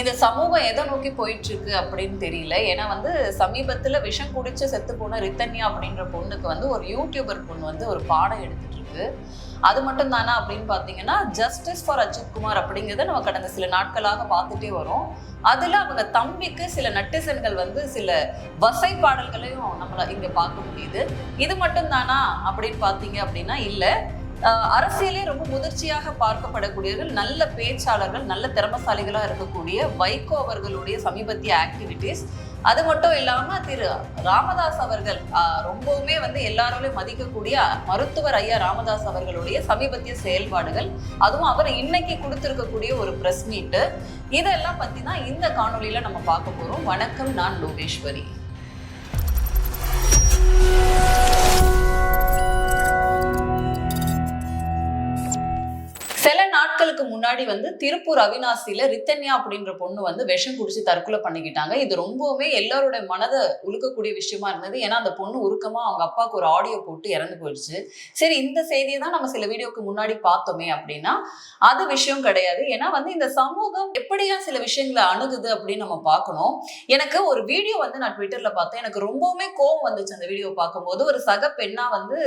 இந்த சமூகம் எதை நோக்கி போயிட்டு இருக்கு அப்படின்னு தெரியல. ஏன்னா வந்து சமீபத்துல விஷம் குடிச்சு செத்து போன ரித்தன்யா அப்படின்ற பொண்ணுக்கு வந்து ஒரு யூடியூபர் பொண்ணு வந்து ஒரு பாடம் எடுத்துட்டு இருக்கு அது மட்டும் தானா அப்படின்னு பார்த்தீங்கன்னா ஜஸ்டிஸ் ஃபார் அஜித் குமார் அப்படிங்கிறத நம்ம கடந்த சில நாட்களாக பார்த்துட்டே வரோம். அதுல அவங்க தம்பிக்கு சில நட்டிசன்கள் வந்து சில வசை பாடல்களையும் நம்மள இங்க பார்க்க முடியுது. இது மட்டும் தானா அப்படின்னு பார்த்தீங்க அப்படின்னா இல்ல. அரசியலே ரொம்ப முதிர்ச்சியாக பார்க்கப்படக்கூடியவர்கள் நல்ல பேச்சாளர்கள் நல்ல திறமசாலிகளாக இருக்கக்கூடிய வைகோ அவர்களுடைய சமீபத்திய ஆக்டிவிட்டீஸ் அது மட்டும் இல்லாம திரு ராமதாஸ் அவர்கள் ரொம்பவுமே வந்து எல்லாருமே மதிக்கக்கூடிய மருத்துவர் ஐயா ராமதாஸ் அவர்களுடைய சமீபத்திய செயல்பாடுகள் அதுவும் அவர் இன்னைக்கு கொடுத்திருக்கக்கூடிய ஒரு பிரஸ் மீட்டு இதெல்லாம் பத்தி தான் இந்த காணொளியில நம்ம பார்க்க போறோம். வணக்கம் நான் லோகேஸ்வரி. வருஷத்துக்கு முன்னாடி வந்து திருப்பூர் அவினாசியில ரித்தன்யா அப்படின்ற பொண்ணு வந்து விஷம் குடிச்சு தற்கொலை பண்ணிக்கிட்டாங்க. இது ரொம்பவுமே எல்லாரோட மனதை உழுக்கக்கூடிய விஷயமா இருந்தது. ஏன்னா அந்த பொண்ணு உருக்கமா அவங்க அப்பாவுக்கு ஒரு ஆடியோ போட்டு இறந்து போயிடுச்சு. சரி இந்த செய்தியை தான் நம்ம சில வீடியோக்கு முன்னாடி பார்த்தோமே அப்படின்னா அது விஷயம் கிடையாது. ஏன்னா வந்து இந்த சமூகம் எப்படியா சில விஷயங்களை அணுகுது அப்படின்னு நம்ம பார்க்கணும். எனக்கு ஒரு வீடியோ வந்து நான் ட்விட்டர்ல பார்த்தேன். எனக்கு ரொம்பவுமே கோவம் வந்துச்சு அந்த வீடியோ பார்க்கும்போது. ஒரு சக பெண்ணா வந்து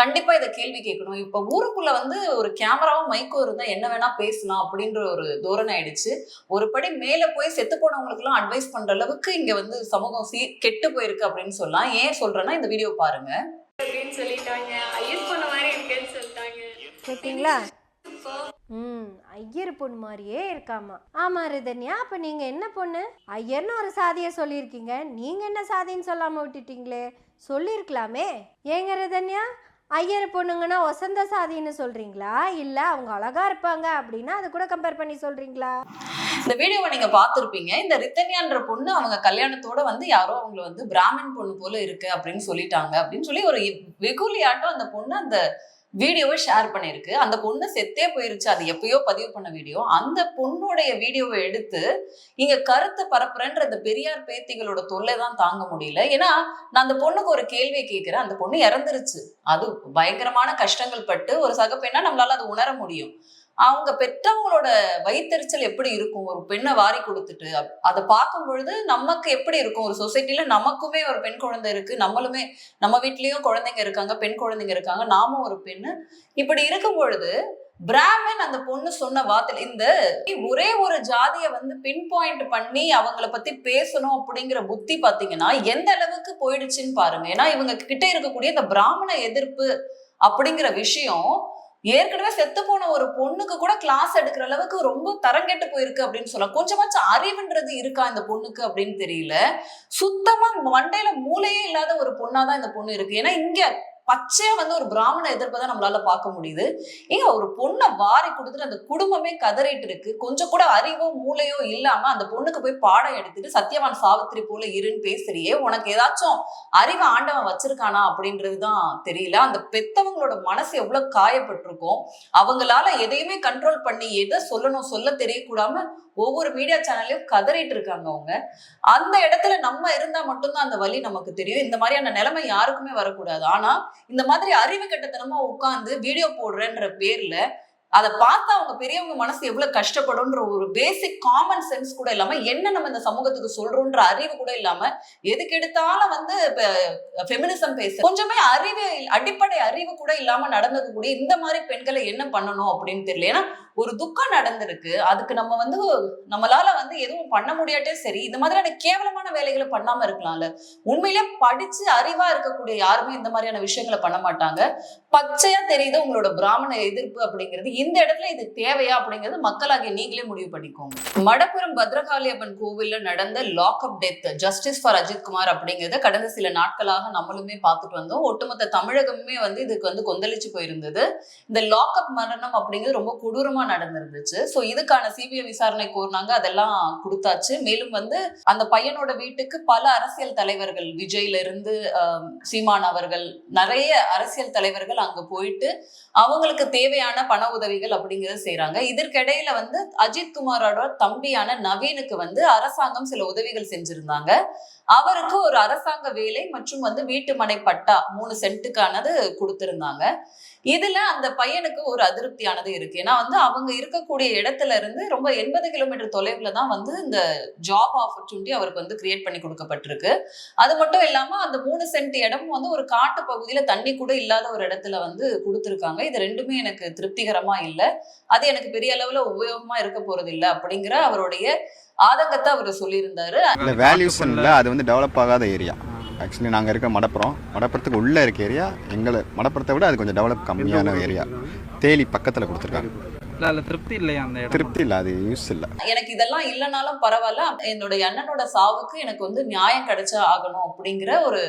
கண்டிப்பா இதை கேள்வி கேட்கணும். இப்ப ஊருக்குள்ள வந்து ஒரு கேமராவும் மைக்கும் இருந்தா என்ன வேணா பேசலாம் அப்படின்ற ஒரு தோரணை ஆயிடுச்சு. ஒரு படி மேல போய் செத்து போனவங்களுக்கு எல்லாம் அட்வைஸ் பண்ற அளவுக்கு இங்க வந்து சமூகம் சீ கெட்டு போயிருக்கு அப்படின்னு சொல்லலாம் ஏன் சொல்றேன்னா இந்த வீடியோ பாருங்க. அப்படின்னு சொல்லிட்டாங்க. ஐயர் பண்ண மாதிரி இருக்கேன்னு சொல்லிட்டாங்க. கேட்டிங்களா? ம் ஐயர் பொண்ணு மாதிரியே இருக்காமா. ஆமா ரிதன்யா அப்ப நீங்க என்ன பொண்ணு? ஐயர்னு ஒரு சாதியை சொல்லியிருக்கீங்க. நீங்க என்ன சாதின்னு சொல்லாம விட்டுட்டீங்களே? சொல்லியிருக்கலாமே. ஏங்க ரிதன்யா? ஐயர் பொண்ணுங்கன்னா ஒசந்த சாதின்னு சொல்றீங்களா? இல்ல அவங்க அழகா இருப்பாங்க அப்படின்னா அது கூட கம்பேர் பண்ணி சொல்றீங்களா? இந்த வீடியோவை நீங்க பார்த்துருப்பீங்க. இந்த ரித்தன்யான்ற பொண்ணு அவங்க கல்யாணத்தோட வந்து யாரோ அவங்கள வந்து பிராமின் பொண்ணு போல இருக்கு அப்படின்னு சொல்லிட்டாங்க அப்படின்னு சொல்லி ஒரு வெகுலியாட்டம் அந்த பொண்ணு அந்த வீடியோவை ஷேர் பண்ணியிருக்கு. அந்த பொண்ணு செத்தே போயிருச்சு. அது எப்பயோ பதிவு பண்ண வீடியோ. அந்த பொண்ணுடைய வீடியோவை எடுத்து இங்க கருத்து பரப்புறன்ற இந்த பெரியார் பேத்திகளோட தொல்லை தான் தாங்க முடியல. ஏன்னா நான் அந்த பொண்ணுக்கு ஒரு கேள்வியை கேட்கிறேன். அந்த பொண்ணு இறந்துருச்சு. அது பயங்கரமான கஷ்டங்கள் பட்டு ஒரு சகப்பெண்ணா நம்மளால அது உணர முடியும். அவங்க பெற்றவங்களோட வயிற்றுச்சல் எப்படி இருக்கும்? ஒரு பெண்ணை வாரி கொடுத்துட்டு அதை பார்க்கும் பொழுது நமக்கு எப்படி இருக்கும்? ஒரு சொசைட்டில நமக்குமே ஒரு பெண் குழந்தை இருக்கு நம்மளுமே நம்ம வீட்லயும் குழந்தைங்க இருக்காங்க பெண் குழந்தைங்க இருக்காங்க நாமும் ஒரு பெண்ணு. இப்படி இருக்கும் பொழுது பிராமின் அந்த பொண்ணு சொன்ன வார்த்தை இந்த ஒரே ஒரு ஜாதியை வந்து பின் பாயிண்ட் பண்ணி அவங்கள பத்தி பேசணும் அப்படிங்கிற புத்தி பாத்தீங்கன்னா எந்த அளவுக்கு போயிடுச்சுன்னு பாருங்க. ஏன்னா இவங்க கிட்ட இருக்கக்கூடிய இந்த பிராமண எதிர்ப்பு அப்படிங்கிற விஷயம் ஏற்கனவே செத்து போன ஒரு பொண்ணுக்கு கூட கிளாஸ் எடுக்கிற அளவுக்கு ரொம்ப தரம் கெட்டு போயிருக்கு அப்படின்னு சொல்லலாம். கொஞ்சமாச்சும் அறிவுன்றது இருக்கா இந்த பொண்ணுக்கு அப்படின்னு தெரியல. சுத்தமா மண்டையில மூளையே இல்லாத ஒரு பொண்ணாதான் இந்த பொண்ணு இருக்கு. ஏன்னா இங்க பச்சையா வந்து ஒரு பிராமண எதிர்ப்பை தான் நம்மளால பார்க்க முடியுது. ஏங்க ஒரு பொண்ணை வாரி கொடுத்துட்டு அந்த குடும்பமே கதறிட்டு இருக்கு. கொஞ்சம் கூட அறிவோ மூளையோ இல்லாம அந்த பொண்ணுக்கு போய் பாடம் எடுத்துட்டு சத்யவான் சாவித்திரி போல இருன்னு பேசுறியே உனக்கு ஏதாச்சும் அறிவு ஆண்டவன் வச்சிருக்கானா அப்படின்றதுதான் தெரியல. அந்த பெத்தவங்களோட மனசு எவ்வளவு காயப்பட்டிருக்கும். அவங்களால எதையுமே கண்ட்ரோல் பண்ணி எதை சொல்லணும் சொல்ல தெரியக்கூடாம ஒவ்வொரு மீடியா சேனல்லையும் கதறிட்டு இருக்காங்க அவங்க. அந்த இடத்துல நம்ம இருந்தா மட்டும்தான் அந்த வழி நமக்கு தெரியும். இந்த மாதிரியான நிலைமை யாருக்குமே வரக்கூடாது. ஆனா இந்த மாதிரி அறிவு கட்டத்தனமா உட்கார்ந்து வீடியோ போடுறேன்ற பேர்ல அதை பார்த்தா அவங்க பெரியவங்க மனசு எவ்வளவு கஷ்டப்படும்ன்ற ஒரு பேசிக் காமன் சென்ஸ் கூட இல்லாம என்ன நம்ம இந்த சமூகத்துக்கு சொல்றோம்ன்ற அறிவு கூட இல்லாம எதுக்கு எடுத்தாலும் வந்து ஃபெமினிசம் பேச கொஞ்சமே அறிவு அடிப்படை அறிவு கூட இல்லாம நடந்துக்கக்கூடிய இந்த மாதிரி பெண்களை என்ன பண்ணணும் அப்படின்னு தெரியல. ஏன்னா ஒரு துக்கம் நடந்திருக்கு. அதுக்கு நம்ம வந்து நம்மளால வந்து எதுவும் பண்ண முடியாட்டே சரி இந்த மாதிரியான கேவலமான வேலைகளை பண்ணாம இருக்கலாம்ல. உண்மையிலே படிச்சு அறிவா இருக்கக்கூடிய யாருமே இந்த மாதிரியான விஷயங்களை பண்ண மாட்டாங்க. பச்சையா தெரியுது உங்களோட பிராமண எதிர்ப்பு அப்படிங்கிறது. இந்த இடத்துல இது தேவையா அப்படிங்கிறது மக்களாகிய நீங்களே முடிவு பண்ணிக்கோங்க. மடப்புரம் பத்ரகாளியம்மன் கோவில்ல நடந்த lockup death justice for Ajith Kumar அப்படிங்கிறத கடந்த சில நாட்களாக நம்மளுமே பார்த்துட்டு வந்தோம். ஒட்டுமொத்த தமிழகமே வந்து இதுக்கு வந்து கொந்தளிச்சு போயிருந்தது. இந்த லாக்அப் மரணம் அப்படிங்கிறது ரொம்ப கொடூரமான நடந்திருந்துச்சு. ஸோ இதுக்கான சிபிஐ விசாரணை கோரினாங்க அதெல்லாம் கொடுத்தாச்சு. மேலும் வந்து அந்த பையனோட வீட்டுக்கு பல அரசியல் தலைவர்கள் விஜய்ல இருந்து சீமான் அவர்கள் நிறைய அரசியல் தலைவர்கள் அங்க போயிட்டு அவங்களுக்கு தேவையான பண உதவிகள் அப்படிங்கறத செய்றாங்க. இதற்கிடையில வந்து அஜித் குமாரோட தம்பியான நவீனுக்கு வந்து அரசாங்கம் சில உதவிகள் செஞ்சிருந்தாங்க. அவருக்கு ஒரு அரசாங்க வேலை மற்றும் வந்து வீட்டு மனை பட்டா மூணு சென்ட்டுக்கானது கொடுத்திருந்தாங்க. இதுல அந்த பையனுக்கு ஒரு அதிருப்தியானது இருக்கு. ஏன்னா வந்து அவங்க இருக்கக்கூடிய இடத்துல இருந்து ரொம்ப எண்பது கிலோமீட்டர் தொலைவுல தான் வந்து இந்த ஜாப் ஆப்பர்ச்சுனிட்டி அவருக்கு வந்து கிரியேட் பண்ணி கொடுக்கப்பட்டிருக்கு. அது மட்டும் இல்லாம அந்த மூணு சென்ட் இடமும் வந்து ஒரு காட்டு பகுதியில தண்ணி கூட இல்லாத ஒரு இடத்துல வந்து கொடுத்துருக்காங்க. இது ரெண்டுமே எனக்கு திருப்திகரமா இல்லை. அது எனக்கு பெரிய அளவுல உபயோகமா இருக்க போறது இல்லை அப்படிங்கிற அவருடைய ஆதங்கத்தை அவர் சொல்லியிருந்தாரு. இல்லை வேல்யூஸ் இல்லை அது வந்து டெவலப் ஆகாத ஏரியா ஆக்சுவலி நாங்கள் இருக்க மடப்புறம் மடப்புறத்துக்கு உள்ளே இருக்க ஏரியா எங்களை மடப்புறத்தை விட அது கொஞ்சம் டெவலப் கம்மியான ஏரியா தேலி பக்கத்தில் கொடுத்துருக்காங்க. இல்ல அதுல திருப்தி இல்லையா அந்த திருப்தி இல்லை அது யூஸ் இல்லை. எனக்கு இதெல்லாம் இல்லைனாலும் பரவாயில்ல என்னுடைய அண்ணனோட சாவுக்கு எனக்கு வந்து நியாயம் கிடைச்சா ஆகணும் அப்படிங்கிற ஒரு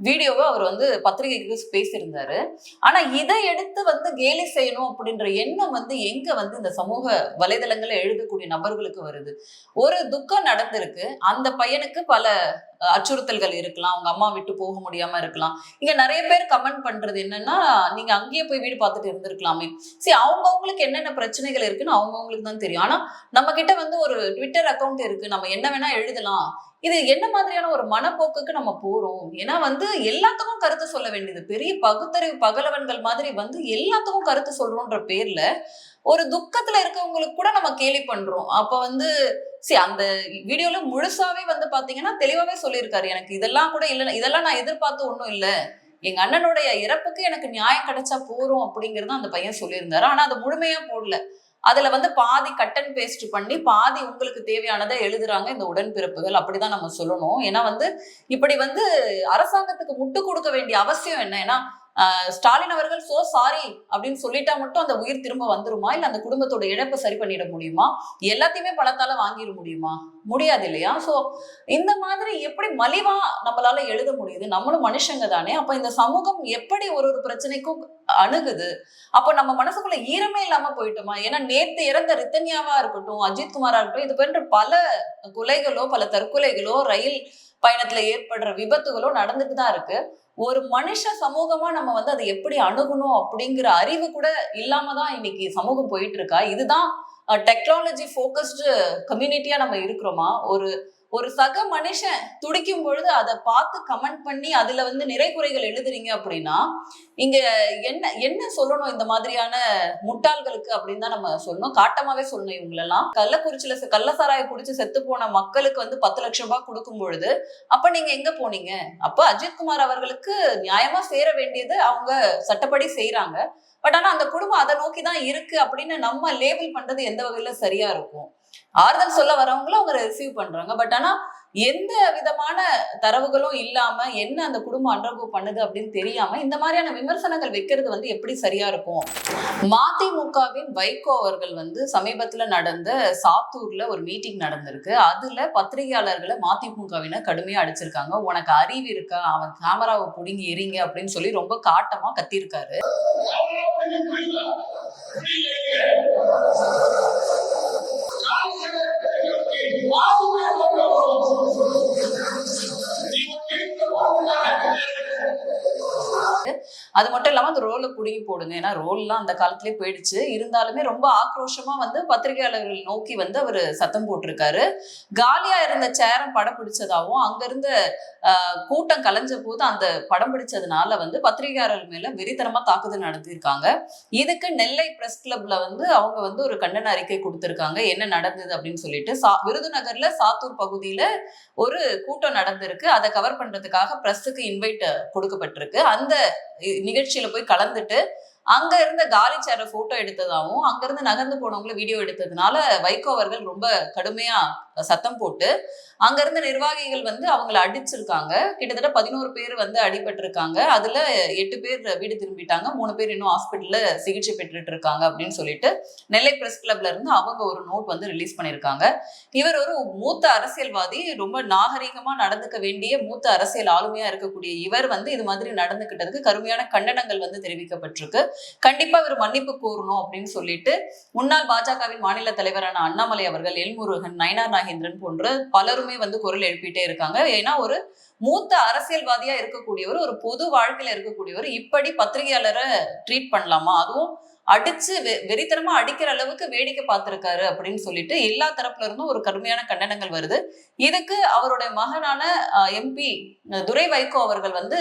வீடியோவை அவர் வந்து பத்திரிகைக்கு பேசியிருந்தாரு. ஆனா இதை எடுத்து வந்து கேலி செய்யணும் அப்படின்ற எண்ணம் வந்து எங்க வந்து இந்த சமூக வலைதளங்களை எழுதக்கூடிய நபர்களுக்கு வருது. ஒரு துக்கம் நடந்திருக்கு. அந்த பையனுக்கு பல அச்சுறுத்தல்கள் இருக்கலாம். அவங்க அம்மா விட்டு போக முடியாம இருக்கலாம். இங்க நிறைய பேர் கமெண்ட் பண்றது என்னன்னா நீங்க அங்கேயே போய் வீடு பார்த்துட்டு இருந்திருக்கலாமே. சரி அவங்கவுங்களுக்கு என்னென்ன பிரச்சனைகள் இருக்குன்னு அவங்கவுங்களுக்கு தான் தெரியும். ஆனா நம்ம கிட்ட வந்து ஒரு ட்விட்டர் அக்கவுண்ட் இருக்கு. நம்ம என்ன வேணா எழுதலாம். இது என்ன மாதிரியான ஒரு மனப்போக்குக்கு நம்ம போறோம்? ஏன்னா வந்து எல்லாத்துக்கும் கருத்து சொல்ல வேண்டியது. பெரிய பகுத்தறிவு பகலவன்கள் மாதிரி வந்து எல்லாத்துக்கும் கருத்து சொல்றோன்ற பேர்ல ஒரு துக்கத்துல இருக்கவங்களுக்கு கூட நம்ம கேலி பண்றோம். அப்ப வந்து சரி அந்த வீடியோல முழுசாவே வந்து பாத்தீங்கன்னா தெளிவாவே சொல்லியிருக்காரு. எனக்கு இதெல்லாம் கூட இல்ல இதெல்லாம் நான் எதிர்பார்த்து ஒன்றும் இல்லை. எங்க அண்ணனுடைய இறப்புக்கு எனக்கு நியாயம் கிடைச்சா போறோம் அப்படிங்கறத அந்த பையன் சொல்லியிருந்தாரு. ஆனா அதை முழுமையா போடல. அதுல வந்து பாதி கட் அண்ட் பேஸ்ட் பண்ணி பாதி உங்களுக்கு தேவையானதை எழுதுறாங்க இந்த உடன்பிறப்புகள். அப்படிதான் நம்ம சொல்லணும். ஏன்னா வந்து இப்படி வந்து அரசாங்கத்துக்கு முட்டு கொடுக்க வேண்டிய அவசியம் என்ன? ஏன்னா ஸ்டாலின் அவர்கள் சோ சாரி அப்படின்னு சொல்லிட்டா மட்டும் அந்த உயிர் திரும்ப வந்துருமா? இல்ல அந்த குடும்பத்தோட இழப்பை சரி பண்ணிட முடியுமா? எல்லாத்தையுமே பணத்தால வாங்கிட முடியுமா? முடியாது இல்லையா? சோ இந்த மாதிரி எப்படி மலிவா நம்மளால எழுத முடியுது? நம்மளும் மனுஷங்க தானே. அப்ப இந்த சமூகம் எப்படி ஒரு ஒரு பிரச்சனைக்கும் அணுகுது? அப்ப நம்ம மனசுக்குள்ள ஈரமே இல்லாம போயிட்டோமா? ஏன்னா நேத்து இறந்த ரித்தன்யாவா இருக்கட்டும் அஜித் குமாரா இருக்கட்டும் இது போன்ற பல கொலைகளோ பல தற்கொலைகளோ ரயில் பயணத்துல ஏற்படுற விபத்துகளோ நடந்துட்டு தான் இருக்கு. ஒரு மனுஷ சமூகமா நம்ம வந்து அதை எப்படி அணுகணும் அப்படிங்கிற அறிவு கூட இல்லாம தான் இன்னைக்கு சமூகம் போயிட்டு இருக்கா. இதுதான் டெக்னாலஜி ஃபோக்கஸ்டு கம்யூனிட்டியா நம்ம இருக்கிறோமா? ஒரு ஒரு சக மனுஷன் துடிக்கும் பொழுது அதை பார்த்து கமெண்ட் பண்ணி அதுல வந்து நிறை குறைகள் எழுதுறீங்க அப்படின்னா இங்க என்ன என்ன சொல்லணும் இந்த மாதிரியான முட்டாள்களுக்கு அப்படின்னு தான் நம்ம சொல்லணும். காட்டமாவே சொல்லணும் இவங்களெல்லாம். கள்ளக்குறிச்சியில கள்ளசாராய குடிச்சு செத்து போன மக்களுக்கு வந்து பத்து லட்சம் ரூபாய் கொடுக்கும் பொழுது அப்ப நீங்க எங்க போனீங்க? அப்ப அஜித்குமார் அவர்களுக்கு நியாயமா சேர வேண்டியது அவங்க சட்டப்படி செய்யறாங்க பட் ஆனா அந்த குடும்பம் அதை நோக்கி தான் இருக்கு அப்படின்னு நம்ம லேபிள் பண்றது எந்த வகையில சரியா இருக்கும்? ஆறுதல் சொல்ல வரவங்களும் அவங்க ரிசீவ் பண்றாங்க. பட் ஆனா எந்த விதமான தரவுகளும் இல்லாம என்ன அந்த குடும்பம் அண்டர்கோ பண்ணுது அப்படின்னு தெரியாம இந்த மாதிரியான விமர்சனங்கள் வைக்கிறது வந்து எப்படி சரியா இருக்கும்? மதிமுகவின் வைகோ அவர்கள் வந்து சமீபத்துல நடந்த சாத்தூர்ல ஒரு மீட்டிங் நடந்திருக்கு. அதுல பத்திரிகையாளர்களை மதிமுகவினர் கடுமையா அடிச்சிருக்காங்க. உனக்கு அறிவு இருக்கா? அவன் கேமராவை புடுங்கி எறிங்க அப்படின்னு சொல்லி ரொம்ப காட்டமா கத்திருக்காரு. Wow, wow, wow, wow. You were getting the wrong guy. அது மட்டும் இல்லாம அந்த ரோலை புடுங்கி போடுங்க. ஏன்னா ரோல்லாம் அந்த காலத்திலேயே போயிடுச்சு. இருந்தாலுமே ரொம்ப ஆக்ரோஷமா வந்து பத்திரிகையாளர்கள் நோக்கி வந்து அவர் சத்தம் போட்டிருக்காரு. காலியா இருந்த சேரம் படம் பிடிச்சதாவும் அங்க இருந்த கூட்டம் கலைஞ்ச போது அந்த படம் பிடிச்சதுனால வந்து பத்திரிகையாளர்கள் மேல வெறித்தனமா தாக்குதல் நடத்தியிருக்காங்க. இதுக்கு நெல்லை பிரஸ் கிளப்ல வந்து அவங்க வந்து ஒரு கண்டன அறிக்கை கொடுத்திருக்காங்க. என்ன நடந்தது அப்படின்னு சொல்லிட்டு சா விருதுநகர்ல சாத்தூர் பகுதியில ஒரு கூட்டம் நடந்திருக்கு. அதை கவர் பண்றதுக்காக பிரஸ்ஸுக்கு இன்வைட் கொடுக்கப்பட்டிருக்கு. அந்த நிகழ்ச்சியில போய் கலந்துட்டு அங்க இருந்த காலி சேர போட்டோ எடுத்ததாகவும் அங்க இருந்து நகர்ந்து போனவங்கள வீடியோ எடுத்ததுனால வைகோ அவர்கள் ரொம்ப கடுமையா சத்தம் போட்டு அங்க இருந்த நிர்வாகிகள் வந்து அவங்கள அடிச்சிருக்காங்க. கிட்டத்தட்ட பதினோரு பேர் வந்து அடிபட்டிருக்காங்க. அதுல எட்டு பேர் வீடு திரும்பிட்டாங்க. மூணு பேர் இன்னும் ஹாஸ்பிட்டல்ல சிகிச்சை பெற்றுட்டு இருக்காங்க அப்படின்னு சொல்லிட்டு நெல்லை பிரஸ் கிளப்ல இருந்து அவங்க ஒரு நோட் வந்து ரிலீஸ் பண்ணியிருக்காங்க இவர் ஒரு மூத்த அரசியல்வாதி ரொம்ப நாகரீகமா நடந்துக்க வேண்டிய மூத்த அரசியல் ஆளுமையா இருக்கக்கூடிய இவர் வந்து இது மாதிரி நடந்துக்கிட்டதுக்கு கருமையான கண்டனங்கள் வந்து தெரிவிக்கப்பட்டிருக்கு. கண்டிப்பா இவர் மன்னிப்பு கோரணும் அப்படின்னு சொல்லிட்டு முன்னாள் பாஜகவின் மாநில தலைவரான அண்ணாமலை அவர்கள் எல்முருகன் நயனார் நாகேந்திரன் போன்ற பலருமே வந்து குரல் எழுப்பிட்டே இருக்காங்க. ஏன்னா ஒரு மூத்த அரசியல்வாதியா இருக்கக்கூடியவர் ஒரு பொது வாழ்க்கையில இருக்கக்கூடியவர் இப்படி பத்திரிகையாளரை ட்ரீட் பண்ணலாமா? அதுவும் அடிச்சு வெ- வெறித்தனமா அடிக்கிற அளவுக்கு வேடிக்கை பார்த்திருக்காரு அப்படின்னு சொல்லிட்டு எல்லா தரப்புல இருந்தும் ஒரு கடுமையான கண்டனங்கள் வருது. இதுக்கு அவருடைய மகனான எம்பி துரை வைகோ அவர்கள் வந்து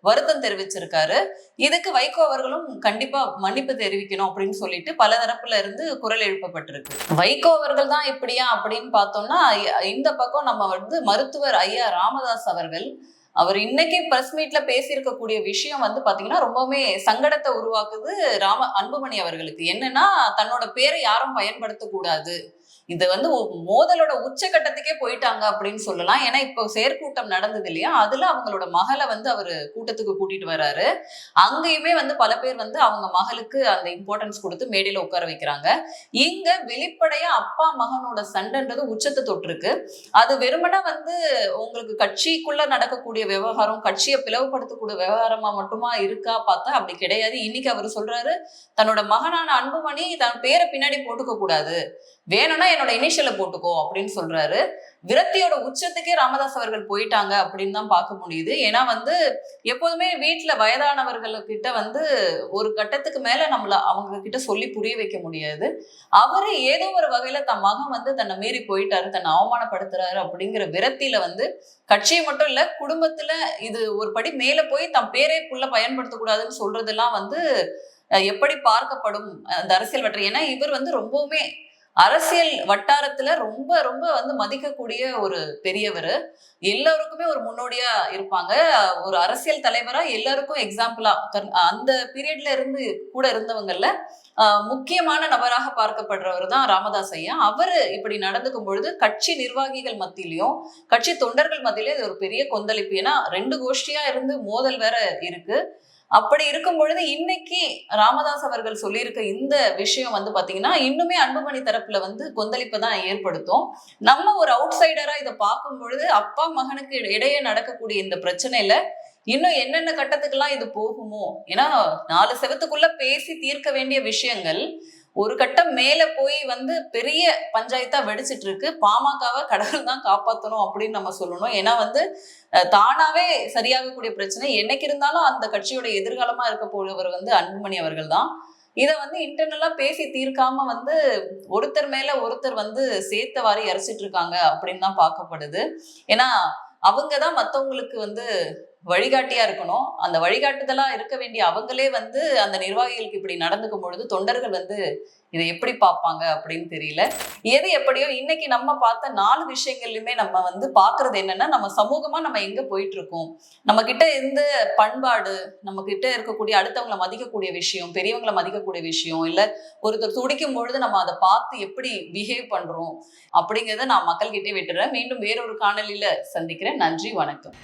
வருத்தம் தெரிவிச்சிருக்காரு. இதுக்கு வைகோ அவர்களும் கண்டிப்பா மன்னிப்பு தெரிவிக்கணும் அப்படின்னு சொல்லிட்டு பல தரப்புல இருந்து குரல் எழுப்பப்பட்டிருக்கு. வைகோ அவர்கள் தான் இப்படியா அப்படின்னு பார்த்தோம்னா இந்த பக்கம் நம்ம வந்து மருத்துவர் ஐயா ராமதாஸ் அவர்கள் அவர் இன்னைக்கு பிரஸ் மீட்ல பேசியிருக்கக்கூடிய விஷயம் வந்து பாத்தீங்கன்னா ரொம்பவுமே சங்கடத்தை உருவாக்குது ராம அன்புமணி அவர்களுக்கு. என்னன்னா தன்னோட பேரை யாரும் பயன்படுத்தக்கூடாது. இது வந்து மோதலோட உச்சகட்டத்துக்கே போயிட்டாங்க அப்படின்னு சொல்லலாம். ஏன்னா இப்போ செயற்கூட்டம் நடந்தது இல்லையா? அதுல அவங்களோட மகளை வந்து அவரு கூட்டத்துக்கு கூட்டிட்டு வராரு. அங்கேயுமே வந்து பல பேர் வந்து அவங்க மகளுக்கு அந்த இம்பார்ட்டன்ஸ் கொடுத்து மேடையில உட்கார வைக்கிறாங்க. இங்க வெளிப்படையா அப்பா மகனோட சண்டைன்றது உச்சத்தை தொட்டிருக்கு அது வெறுமனா வந்து உங்களுக்கு கட்சிக்குள்ள நடக்கக்கூடிய விவகாரம் கட்சியை பிளவுபடுத்தக்கூடிய விவகாரமா மட்டுமா இருக்கா பார்த்தா அப்படி கிடையாது. இன்னைக்கு அவர் சொல்றாரு தன்னோட மகனான அன்புமணி தன் பேரை பின்னாடி போட்டுக்க கூடாது. வேணும்னா என்னோட இனிஷியலை போட்டுக்கோ அப்படின்னு சொல்றாரு. விரக்தியோட உச்சத்துக்கே ராமதாஸ் அவர்கள் போயிட்டாங்க அப்படின்னு தான் பார்க்க முடியுது. ஏன்னா வந்து எப்போதுமே வீட்டில் வயதானவர்கள்கிட்ட வந்து ஒரு கட்டத்துக்கு மேலே நம்மள அவங்க கிட்ட சொல்லி புரிய வைக்க முடியாது. அவரு ஏதோ ஒரு வகையில தன் மகன் வந்து தன்னை மீறி போயிட்டாரு தன்னை அவமானப்படுத்துறாரு அப்படிங்கிற விரக்தியில வந்து கட்சியை மட்டும் இல்லை குடும்பத்துல இது ஒரு படி மேலே போய் தன் பேரே புள்ள பயன்படுத்தக்கூடாதுன்னு சொல்றதெல்லாம் வந்து எப்படி பார்க்கப்படும் அந்த அரசியல் வட்டர் ஏன்னா இவர் வந்து ரொம்பவுமே அரசியல் வட்டாரத்துல ரொம்ப ரொம்ப வந்து மதிக்கக்கூடிய ஒரு பெரியவர். எல்லாருக்குமே ஒரு முன்னோடியா இருப்பாங்க. ஒரு அரசியல் தலைவரா எல்லாருக்கும் எக்ஸாம்பிளா அந்த பீரியட்ல இருந்து கூட இருந்தவங்கல்ல முக்கியமான நபராக பார்க்கப்படுறவர் தான் ராமதாஸ் ஐயா. அவரு இப்படி நடந்துக்கும் பொழுது கட்சி நிர்வாகிகள் மத்தியிலையும் கட்சி தொண்டர்கள் மத்தியிலும் இது ஒரு பெரிய கொந்தளிப்பு. ஏன்னா ரெண்டு கோஷ்டியா இருந்து மோதல் வேற இருக்கு. அப்படி இருக்கும் பொழுது இன்னைக்கு ராமதாஸ் அவர்கள் சொல்லியிருக்க இந்த விஷயம் வந்து பாத்தீங்கன்னா இன்னுமே அன்புமணி தரப்புல வந்து கொந்தளிப்பை தான் ஏற்படுத்தும். நம்ம ஒரு அவுட் சைடரா இதை பார்க்கும் பொழுது அப்பா மகனுக்கு இடையே நடக்கக்கூடிய இந்த பிரச்சனையில இன்னும் என்னென்ன கட்டத்துக்கெல்லாம் இது போகுமோ ஏன்னா நாலு செவத்துக்குள்ள பேசி தீர்க்க வேண்டிய விஷயங்கள் ஒரு கட்டம் மேல போய் வந்து பெரிய பஞ்சாயத்தா வெடிச்சிட்டு இருக்கு பாமகவை கடவுள் தான் காப்பாத்தணும் அப்படின்னு நம்ம சொல்லணும். ஏன்னா வந்து தானாவே சரியாகக்கூடிய பிரச்சனை. என்னைக்கு இருந்தாலும் அந்த கட்சியோட எதிர்காலமா இருக்க போறவர் வந்து அன்புமணி அவர்கள் தான். இதை வந்து இன்டர்னலா பேசி தீர்க்காம வந்து ஒருத்தர் மேல ஒருத்தர் வந்து சேர்த்த வாரி அரைச்சிட்டு இருக்காங்க அப்படின்னு தான் பார்க்கப்படுது. ஏன்னா அவங்க தான் மற்றவங்களுக்கு வந்து வழிகாட்டியா இருக்கணும். அந்த வழிகாட்டுதலா இருக்க வேண்டிய அவங்களே வந்து அந்த நிர்வாகிகளுக்கு இப்படி நடந்துக்கும் பொழுது தொண்டர்கள் வந்து இதை எப்படி பார்ப்பாங்க அப்படின்னு தெரியல. எது எப்படியோ இன்னைக்கு நம்ம பார்த்த நாலு விஷயங்கள்லையுமே நம்ம வந்து பார்க்கறது என்னன்னா நம்ம சமூகமா நம்ம எங்க போயிட்டு இருக்கோம் நம்ம கிட்ட இருந்த பண்பாடு நம்ம கிட்ட இருக்கக்கூடிய அடுத்தவங்களை மதிக்கக்கூடிய விஷயம் பெரியவங்களை மதிக்கக்கூடிய விஷயம் இல்ல ஒருத்தர் துடிக்கும் பொழுது நம்ம அதை பார்த்து எப்படி பிஹேவ் பண்றோம் அப்படிங்கிறத நான் மக்கள்கிட்டே விட்டுறேன். மீண்டும் வேறொரு காணொலியில சந்திக்கிறேன். நன்றி வணக்கம்.